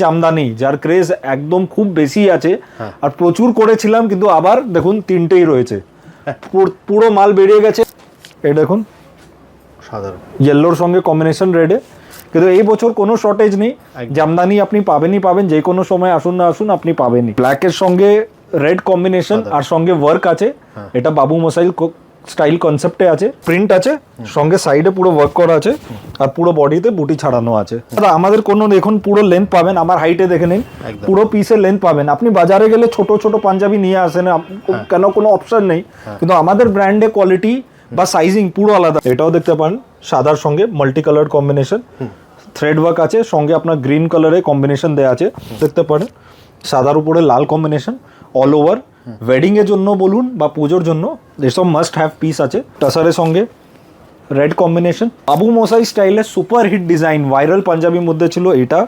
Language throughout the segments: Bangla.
জামদানি যার ক্রেজ একদম খুব বেশি আছে। হ্যাঁ। আর প্রচুর করেছিলাম কিন্তু আবার দেখুন তিনটেই রয়েছে। পুরো মাল বেরিয়ে গেছে। এই দেখুন। সাধারণ। ইয়েলোর সঙ্গে কম্বিনেশন রেডে কিন্তু এই বছর কোনো শর্টেজ নেই। জামদানি আপনি পাবেনই পাবেন যে কোনো সময় আসুন না আসুন আপনি পাবেনই। ব্ল্যাকের সঙ্গে রেড কম্বিনেশন আর সঙ্গে ওয়ার্ক আছে। হ্যাঁ। এটা বাবু মোসাইল স্টাইল কনসেপ্টে আছে প্রিন্ট আছে সঙ্গে সাইডে পুরো ওয়ার্ক করা আছে আর পুরো বডিতে বুটি ছাড়ানো আছে। দাদা আমাদের কোনো দেখুন পুরো লেন্থ পাবেন আমার হাইটে দেখে নিন পুরো পিসের লেন্থ পাবেন। আপনি বাজারে গেলে ছোট ছোট পাঞ্জাবি নিয়ে আসেন হ্যাঁ। কেন কোনো অপশন নেই কিন্তু আমাদের ব্র্যান্ডে কোয়ালিটি বা সাইজিং পুরো আলাদা। এটাও দেখতে পান সাদার সঙ্গে multi colour combination thread work আছে সঙ্গে আপনার গ্রিন কালারে কম্বিনেশন দেওয়া আছে দেখতে পারেন। সাদার উপরে লাল কম্বিনেশন অল ওভার ওয়েডিং এর জন্য বলুন বা পুজোর জন্য এসব মাস্ট হ্যাভ পিস আছে টাসারের সঙ্গে রেড কম্বিনেশন আবু মোসাই স্টাইলের সুপার হিট ডিজাইন ভাইরাল পাঞ্জাবির মধ্যে ছিল এটা।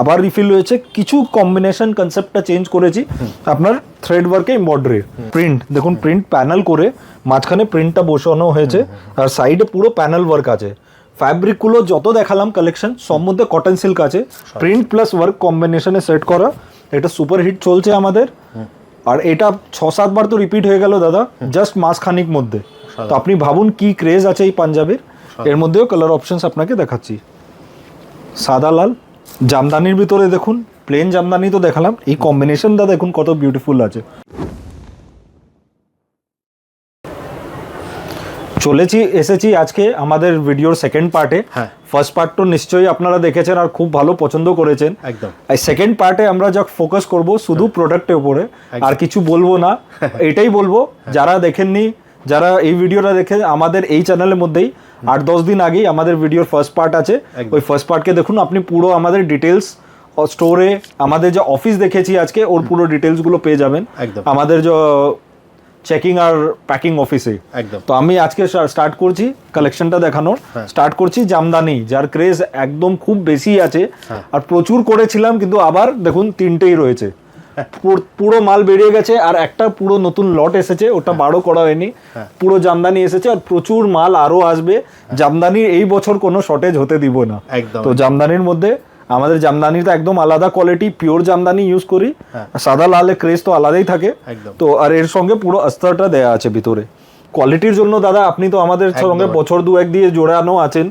আবার রিফিল হয়েছে কিছু কম্বিনেশন কনসেপ্টটা চেঞ্জ করেছি। আপনার থ্রেড ওয়ার্কে এমব্রয়ডারি প্রিন্ট দেখুন প্রিন্ট প্যানেল করে মাঝখানে প্রিন্টটা বসানো হয়েছে আর সাইডে পুরো প্যানেল ওয়ার্ক আছে। ফ্যাব্রিকগুলো যত দেখালাম কালেকশন সব মধ্যে কটন সিল্ক আছে। প্রিন্ট প্লাস ওয়ার্ক কম্বিনেশনে সেট করা এটা সুপার হিট চলছে আমাদের। আর এটা ছ সাতবার তো রিপিট হয়ে গেল দাদা জাস্ট মাস খানিক মধ্যে। তো আপনি ভাবুন কি ক্রেজ আছে এই পাঞ্জাবের। এর মধ্যেও কালার অপশনস আপনাকে দেখাচ্ছি। সাদা লাল জামদানির ভিতরে দেখুন প্লেন জামদানি তো দেখালাম। এই কম্বিনেশন দাদা দেখুন কত বিউটিফুল আছে। চলেছি এসেছি আজকে আমাদের ভিডিওর সেকেন্ড পার্টে হ্যাঁ। ফার্স্ট পার্ট তো নিশ্চয়ই আপনারা দেখেছেন আর খুব ভালো পছন্দ করেছেন। একদম। সেকেন্ড পার্টে আমরা যা ফোকাস করব শুধু প্রোডাক্টের উপরে আর কিছু বলব না। এটাই বলব যারা দেখেননি যারা এই ভিডিওটা দেখে আমাদের এই চ্যানেলের মধ্যেই আট দশ দিন আগেই আমাদের ভিডিওর ফার্স্ট পার্ট আছে। ওই ফার্স্ট পার্টকে দেখুন আপনি পুরো আমাদের ডিটেলস স্টোরে আমাদের যে অফিস দেখেছি আজকে ওর পুরো ডিটেলসগুলো পেয়ে যাবেন। আমাদের যে চেকিং আর প্যাকিং অফিসে একদম। তো আমি আজকে স্টার্ট করছি কালেকশনটা দেখানোর। স্টার্ট করছি জামদানি যার ক্রেজ একদম খুব বেশি আছে। আর প্রচুর করেছিলাম কিন্তু আবার দেখুন তিনটেই রয়েছে। পুরো মাল বেরিয়ে গেছে আর একটা পুরো নতুন লট এসেছে ওটা বারো করা হয়নি। পুরো জামদানি এসেছে আর প্রচুর মাল আরও আসবে। জামদানির এই বছর কোনো শর্টেজ হতে দিব না। তো জামদানির মধ্যে আমাদের জামদানি তো একদম আলাদা কোয়ালিটি পিওর জামদানি ইউজ করি। আর সাদা লালে ক্রেজ তো আলাদাই থাকে। তো আর এর সঙ্গে পুরো আস্তারটা দেয়া আছে ভিতরে। কোয়ালিটির জন্য দাদা আপনি তো আমাদের সঙ্গে বছর দু এক দিয়ে জোড়ানো আছেন।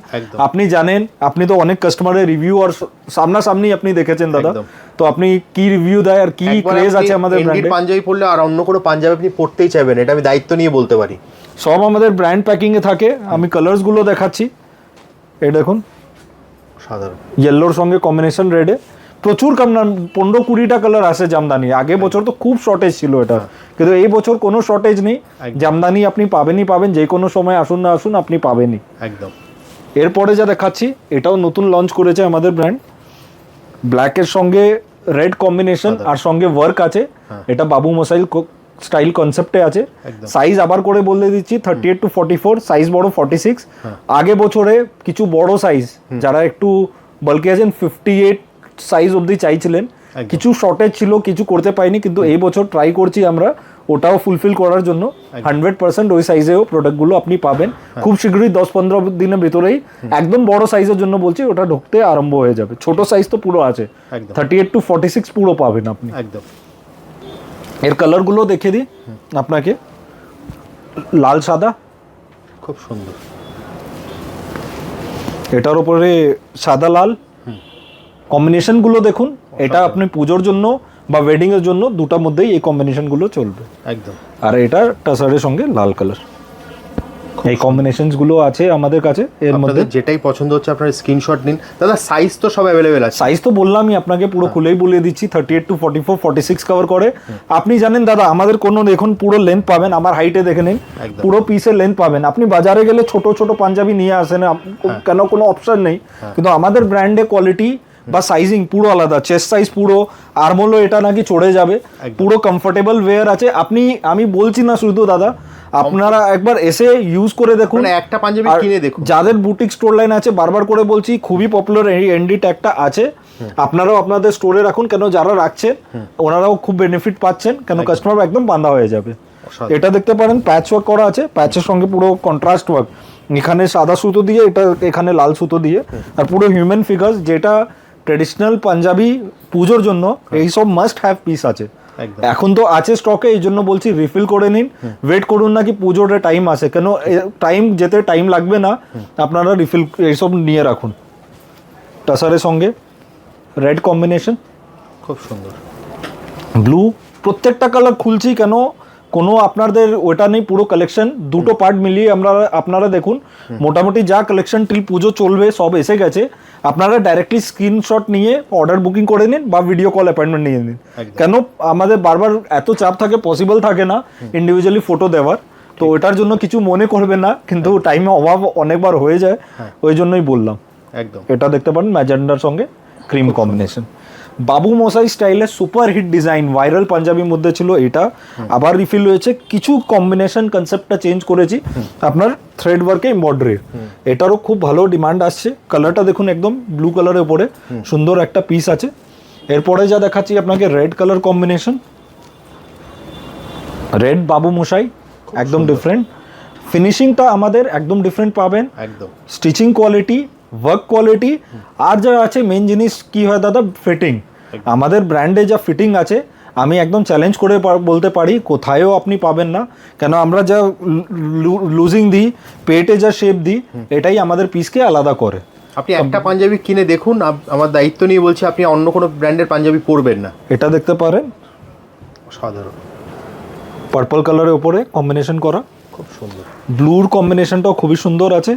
আপনি জানেন আপনি তো অনেক কাস্টমারের রিভিউ আর সামনাসামনি আপনি দেখেছেন দাদা। তো আপনি কি রিভিউ দেয় আর কি ক্রেজ আছে আমাদের ব্র্যান্ডে পাঞ্জাবি পরলে আর অন্য কোনো পাঞ্জাবি আপনি পড়তেই চাইবেন এটা আমি দায়িত্ব নিয়ে বলতে পারি। সব আমাদের ব্র্যান্ড প্যাকিং এ থাকে। আমি কালার্সগুলো দেখাচ্ছি। এই দেখুন। সাধারণ। ইয়েলোর সঙ্গে কম্বিনেশন রেডে প্রচুর কম পনেরো কুড়িটা কালার আসে জামদানি। আগে বছর তো খুব শর্টেজ ছিল এটা। কিন্তু এই বছর কোনো শর্টেজ নেই। জামদানি আপনি পাবেনই পাবেন যে কোনো সময় আসুন না আসুন আপনি পাবেনই। একদম। এরপরে যা দেখাচ্ছি এটাও নতুন লঞ্চ করেছে আমাদের ব্র্যান্ড ব্ল্যাকের সঙ্গে রেড কম্বিনেশন আর সঙ্গে ওয়ার্ক আছে। এটা বাবু মোসাইল স্টাইল কনসেপ্টে আছে। সাইজ আবার করে বলে দিচ্ছি thirty eight to forty four size বড় ফর্টি সিক্স আগে বছরে কিছু বড় সাইজ যারা একটু বলকে আছেন ফিফটি এইট সাইজ অবধি চাইছিলেন। কিছু শর্টেজ ছিল কিছু করতে পাইনি কিন্তু এই বছর ট্রাই করছি আমরা ওটাও ফুলফিল করার জন্য। হান্ড্রেড পার্সেন্ট ওই সাইজেও প্রোডাক্টগুলো আপনি পাবেন। খুব শীঘ্রই দশ পনেরো দিনের ভিতরেই একদম বড় সাইজের জন্য বলছি ওটা ঢুকতে আরম্ভ হয়ে যাবে। ছোট সাইজ তো পুরো আছে। Thirty eight to forty six পুরো পাবেন আপনি। একদম। এর কালারগুলো দেখে দিই আপনাকে। লাল সাদা। খুব সুন্দর। এটার উপরে সাদা লাল। কম্বিনেশনগুলো দেখুন। এটা আপনি পুজোর জন্য বা ওয়েডিং এর জন্য দুটার মধ্যেই এই কম্বিনেশনগুলো চলবে। একদম। আর এটা টাসারের সঙ্গে লাল কালার এই কম্বিনেশনসগুলো আছে আমাদের কাছে এর মধ্যে। যেটাই পছন্দ হচ্ছে আপনারা স্ক্রিনশট নিন। দাদা সাইজ তো সব অ্যাভেলেবেল আছে। সাইজ তো বললামই আপনাকে পুরো খুলেই বলে দিচ্ছি thirty eight to forty four forty six cover করে। আপনি জানেন দাদা আমাদের কোনো দেখুন পুরো লেন্থ পাবেন আমার হাইটে দেখে নিন। পুরো পিসের লেন্থ পাবেন। আপনি বাজারে গেলে ছোট ছোট পাঞ্জাবি নিয়ে আসেন কেন কোনো অপশন নেই। কিন্তু আমাদের ব্র্যান্ডে কোয়ালিটি বা সাইজিং পুরো আলাদা চেস্ট সাইজ পুরো আর্মোলো এটা নাকি চড়ে যাবে। পুরো কমফোর্টেবল ওয়্যার আছে। আপনি আমি বলছি না শুধু দাদা আপনারা একবার এসে ইউজ করে দেখুন। মানে একটা পাঞ্জাবি কিনে দেখুন। যাদের বুটিক স্টোর লাইন আছে বারবার করে বলছি খুবই পপুলার এই এনডি ট্যাগটা আছে। আপনারাও আপনাদের স্টোরে রাখুন কেন যারা রাখছেন ওনারাও খুব বেনিফিট পাচ্ছেন কেন কাস্টমার একদম বান্ধা হয়ে যাবে। এটা দেখতে পারেন প্যাচ ওয়ার্ক করা আছে প্যাচের সঙ্গে পুরো কন্ট্রাস্ট ওয়ার্ক এখানে সাদা সুতো দিয়ে এটা এখানে লাল সুতো দিয়ে আর পুরো হিউম্যান ফিগার্স যেটা ট্রেডিশনাল পাঞ্জাবি পুজোর জন্য এই সব মাস্ট হ্যাভ পিস আছে। এখন তো আছে স্টকে এই জন্য বলছি রিফিল করে নিন। ওয়েট করুন না কি পুজোর টাইম আছে কেন টাইম যেতে টাইম লাগবে না আপনারা রিফিল এইসব নিয়ে রাখুন। টাসারের সঙ্গে রেড কম্বিনেশন খুব সুন্দর। ব্লু প্রত্যেকটা কালার খুলছি কেন কোনো আপনাদের ওটা নেই পুরো কালেকশন দুটো পার্ট মিলিয়ে আমরা আপনারা দেখুন মোটামুটি যা কালেকশন টিল পুজো চলবে সব এসে গেছে। আপনারা ডাইরেক্টলি স্ক্রিনশট নিয়ে অর্ডার বুকিং করে নিন বা ভিডিও কল অ্যাপয়েন্টমেন্ট নিয়ে নিন। কেন আমাদের বারবার এত চাপ থাকে পসিবল থাকে না ইন্ডিভিজুয়ালি ফটো দেওয়ার। তো ওটার জন্য কিছু মনে করবে না কিন্তু টাইমে অভাব অনেকবার হয়ে যায় ওই জন্যই বললাম। একদম। এটা দেখতে পারেন ম্যাজেন্ডার সঙ্গে ক্রিম কম্বিনেশন বাবু মশাই স্টাইলের সুপার হিট ডিজাইন ভাইরাল পাঞ্জাবির মধ্যে ছিল এটা। আবার রিফিল হয়েছে কিছু কম্বিনেশন কনসেপ্টটা চেঞ্জ করেছি। আপনার থ্রেড ওয়ার্কে এমব্রয়ডারির এটারও খুব ভালো ডিমান্ড আসছে। কালারটা দেখুন একদম ব্লু কালারের উপরে। সুন্দর একটা পিস আছে। এরপরে যা দেখাচ্ছি আপনাকে রেড কালার কম্বিনেশন রেড বাবু মশাই একদম ডিফারেন্ট ফিনিশিংটা আমাদের একদম ডিফারেন্ট পাবেন। একদম। স্টিচিং কোয়ালিটি ওয়ার্ক কোয়ালিটি আর যা আছে মেন জিনিস কি হয় দাদা? ফিটিং আমাদের ব্র্যান্ডে যা ফিটিং আছে আমি একদম চ্যালেঞ্জ করে বলতে পারি কোথায়ও আপনি পাবেন না। কেন আমরা যা লুজিং দিই পেটে যা শেপ দিই এটাই আমাদের পিসকে আলাদা করে। আপনি একটা পাঞ্জাবি কিনে দেখুন আমার দায়িত্ব নিয়ে বলছি আপনি অন্য কোনো ব্র্যান্ডের পাঞ্জাবি পরবেন না। এটা দেখতে পারেন। সাধারণ পার্পল কালারের উপরে কম্বিনেশন করা। খুব সুন্দর। ব্লুর কম্বিনেশনটাও খুবই সুন্দর আছে।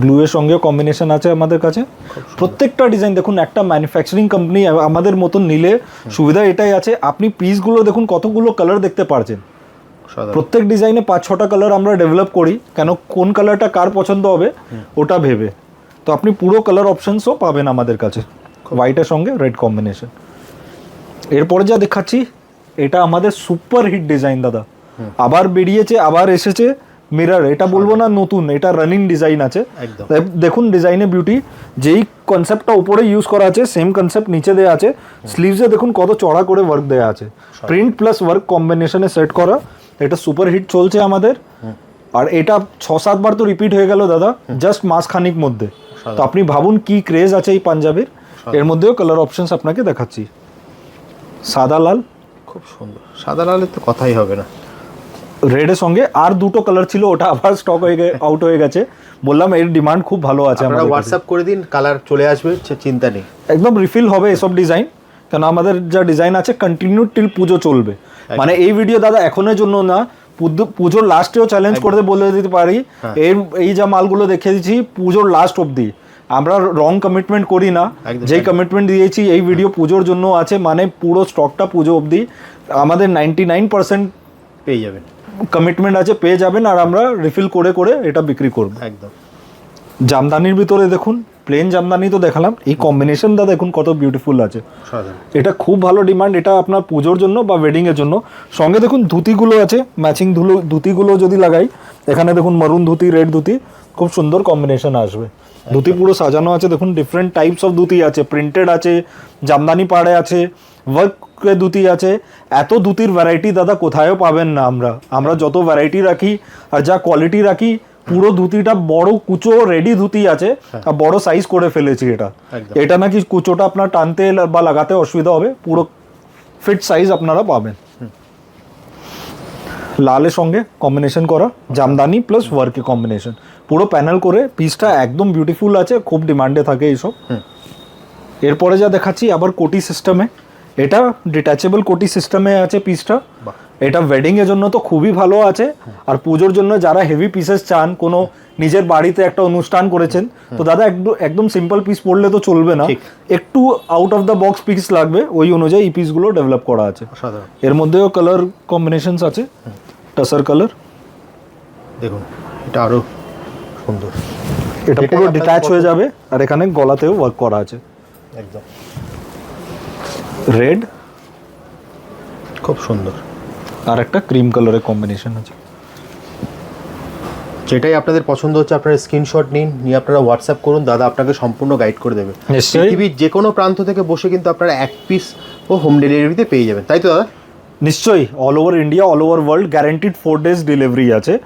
ব্লু এর সঙ্গে কম্বিনেশন আছে আমাদের কাছে। প্রত্যেকটা ডিজাইন দেখুন একটা ম্যানুফ্যাকচারিং কোম্পানি আমাদের মতন নিলে সুবিধা এটাই আছে। আপনি পিসগুলো দেখুন কতগুলো কালার দেখতে পারছেন। প্রত্যেক ডিজাইনে পাঁচ ছটা কালার আমরা ডেভেলপ করি কেন কোন কালারটা কার পছন্দ হবে ওটা ভেবে। তো আপনি পুরো কালার অপশনসও পাবেন আমাদের কাছে হোয়াইটের সঙ্গে রেড কম্বিনেশন এরপরে যা দেখাচ্ছি এটা আমাদের সুপার হিট ডিজাইন দাদা। আবার বেরিয়েছে আবার এসেছে। মিরর এটা বলব না নতুন এটা রানিং ডিজাইন আছে। দেখুন ডিজাইনে বিউটি যেই কনসেপ্টটা উপরে ইউজ করা আছে সেম কনসেপ্ট নিচে দেওয়া আছে স্লিভসে দেখুন কত চড়া করে ওয়ার্ক দেওয়া আছে। প্রিন্ট প্লাস ওয়ার্ক কম্বিনেশনে সেট করা এটা সুপার হিট চলছে আমাদের। আর এটা ছ সাতবার তো রিপিট হয়ে গেল দাদা জাস্ট মাস খানিক মধ্যে। তো আপনি ভাবুন কি ক্রেজ আছে এই পাঞ্জাবের। এর মধ্যেও কালার অপশনস আপনাকে দেখাচ্ছি। সাদা লাল। খুব সুন্দর। সাদা লালের তো কথাই হবে না। রেডের সঙ্গে আর দুটো কালার ছিল ওটা আবার স্টক হয়ে আউট হয়ে গেছে। বললাম এর ডিমান্ড খুব ভালো আছে আমরা হোয়াটসঅ্যাপ করে দিন কালার চলে আসবে চিন্তা নেই। একদম রিফিল হবে এসব ডিজাইন কেন আমাদের যা ডিজাইন আছে কন্টিনিউ টিল পুজো চলবে। মানে এই ভিডিও দাদা এখনের জন্য না পুজোর লাস্টেও চ্যালেঞ্জ করে বলে দিতে পারি। হ্যাঁ। এই এই যা মালগুলো দেখে দিচ্ছি পুজোর লাস্ট অবধি। আমরা রং কমিটমেন্ট করি না। যেই কমিটমেন্ট দিয়েছি এই ভিডিও পুজোর জন্য আছে মানে পুরো স্টকটা পুজো অবধি। আমাদের নাইনটি নাইন পার্সেন্ট পেয়ে যাবেন। কমিটমেন্ট আছে পেয়ে যাবেন আর আমরা রিফিল করে করে এটা বিক্রি করব। একদম। জামদানির ভিতরে দেখুন প্লেন জামদানি তো দেখালাম। এই কম্বিনেশন দাদা দেখুন কত বিউটিফুল আছে। এটা খুব ভালো ডিমান্ড এটা আপনার পুজোর জন্য বা ওয়েডিং এর জন্য। সঙ্গে দেখুন ধুতিগুলো আছে ম্যাচিং ধুলো ধুতিগুলো যদি লাগাই এখানে দেখুন মারুন ধুতি রেড ধুতি খুব সুন্দর কম্বিনেশন আসবে। ধুতি পুরো সাজানো আছে দেখুন ডিফারেন্ট টাইপস অফ ধুতি আছে প্রিন্টেড আছে জামদানি পাড়ে আছে ওয়ার্ক ধুতি আছে। এত ধুতির ভ্যারাইটি দাদা কোথায়ও পাবেন না আমরা। আমরা যত ভ্যারাইটি রাখি আর যা কোয়ালিটি রাখি পুরো ধুতিটা বড় কুচো রেডি ধুতি আছে আর বড় সাইজ করে ফেলেছি এটা। এটা নাকি কুচোটা আপনার টানতে বা লাগাতে অসুবিধা হবে পুরো ফিট সাইজ আপনারা পাবেন। লালের সঙ্গে কম্বিনেশন করা জামদানি প্লাস ওয়ার্কে কম্বিনেশন পুরো প্যানেল করে পিসটা একদম বিউটিফুল আছে খুব ডিমান্ডে থাকে এইসব। এরপরে যা দেখাচ্ছি আবার কোটি সিস্টেমে এটা ডিট্যাচেবল কোটি সিস্টেমে আছে পিসটা। এটা ওয়েডিং এর জন্য তো খুবই ভালো আছে। আর পুজোর জন্য যারা হেভি পিসেস চান কোনো নিজের বাড়িতে একটা অনুষ্ঠান করেছেন তো দাদা একদম একদম সিম্পল পিস পড়লে তো চলবে না। একটু out of the box piece লাগবে ওই অনুযায়ী এই পিসগুলো ডেভেলপ করা আছে। এর মধ্যেও কালার কম্বিনেশনস আছে টাসার কালার দেখুন এটা আরও সুন্দর। এটা পুরো ডিট্যাচ হয়ে যাবে আর এখানে গলাতেও ওয়ার্ক করা আছে। একদম। রেড খুব সুন্দর। আর একটা ক্রিম কালারের কম্বিনেশন আছে। যেটাই আপনাদের পছন্দ হচ্ছে আপনারা স্ক্রিনশট নিন নিয়ে আপনারা হোয়াটসঅ্যাপ করুন দাদা আপনাকে সম্পূর্ণ গাইড করে দেবে। পৃথিবীর যে কোনো প্রান্ত থেকে বসে কিন্তু আপনারা এক পিস ও হোম ডেলিভারিতে পেয়ে যাবেন। তাই তো দাদা? নিশ্চয়ই। All over India all over world guaranteed four days delivery আছে।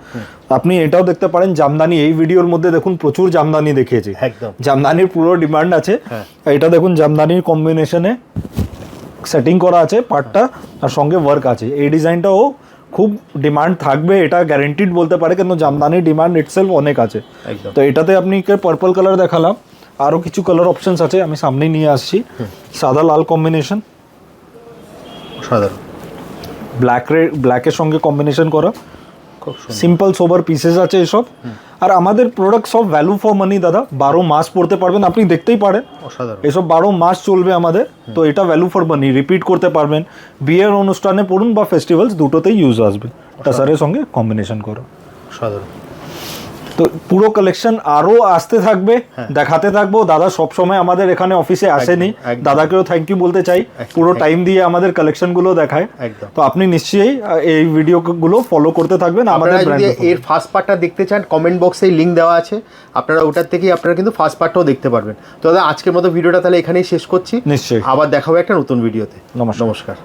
আপনি এটাও দেখতে পারেন জামদানি এই ভিডিওর মধ্যে দেখুন প্রচুর জামদানি দেখিয়েছি। একদম। জামদানির পুরো ডিমান্ড আছে। হ্যাঁ। এটা দেখুন জামদানির কম্বিনেশনে সেটিং করা আছে পার্টটা আর সঙ্গে ওয়ার্ক আছে। এই ডিজাইনটাও খুব ডিমান্ড থাকবে এটা গ্যারেন্টিড বলতে পারে কিন্তু জামদানির ডিমান্ড ইটসেলফ অনেক আছে। তো এটাতে আপনি পার্পল কালার দেখালাম আরও কিছু কালার অপশনস আছে আমি সামনেই নিয়ে আসছি। সাদা লাল কম্বিনেশন সাধারণ ব্ল্যাক রেড ব্ল্যাকের সঙ্গে কম্বিনেশন করা। সিম্পল সোবার পিসেস আছে এসব। আর আমাদের প্রোডাক্ট সব ভ্যালু ফর মানি দাদা। বারো মাস পড়তে পারবেন আপনি দেখতেই পারেন। অসাধারণ। এসব বারো মাস চলবে আমাদের। তো এটা ভ্যালু ফর মানি রিপিট করতে পারবেন। বিয়ের অনুষ্ঠানে পড়ুন বা ফেস্টিভ্যালস দুটোতেই ইউজ আসবে। টাসারের সঙ্গে কম্বিনেশন করো। সাধারণ তো পুরো কালেকশন আরও আসতে থাকবে দেখাতে থাকব। দাদা সব সময় আমাদের এখানে অফিসে আসেনি। দাদাকেও থ্যাংক ইউ বলতে চাই। পুরো টাইম দিয়ে আমাদের কালেকশনগুলো দেখায়। একদম। তো আপনি নিশ্চয়ই এই ভিডিও গুলো ফলো করতে থাকবেন আমাদের এর ফার্স্ট পার্টটা দেখতে চান কমেন্ট বক্সে লিঙ্ক দেওয়া আছে। আপনারা ওটার থেকেই আপনারা কিন্তু ফার্স্ট পার্টটাও দেখতে পারবেন। তো দাদা আজকের মতো ভিডিওটা তাহলে এখানেই শেষ করছি। নিশ্চয়ই। আবার দেখাবো একটা নতুন ভিডিওতে নমস্কার। নমস্কার।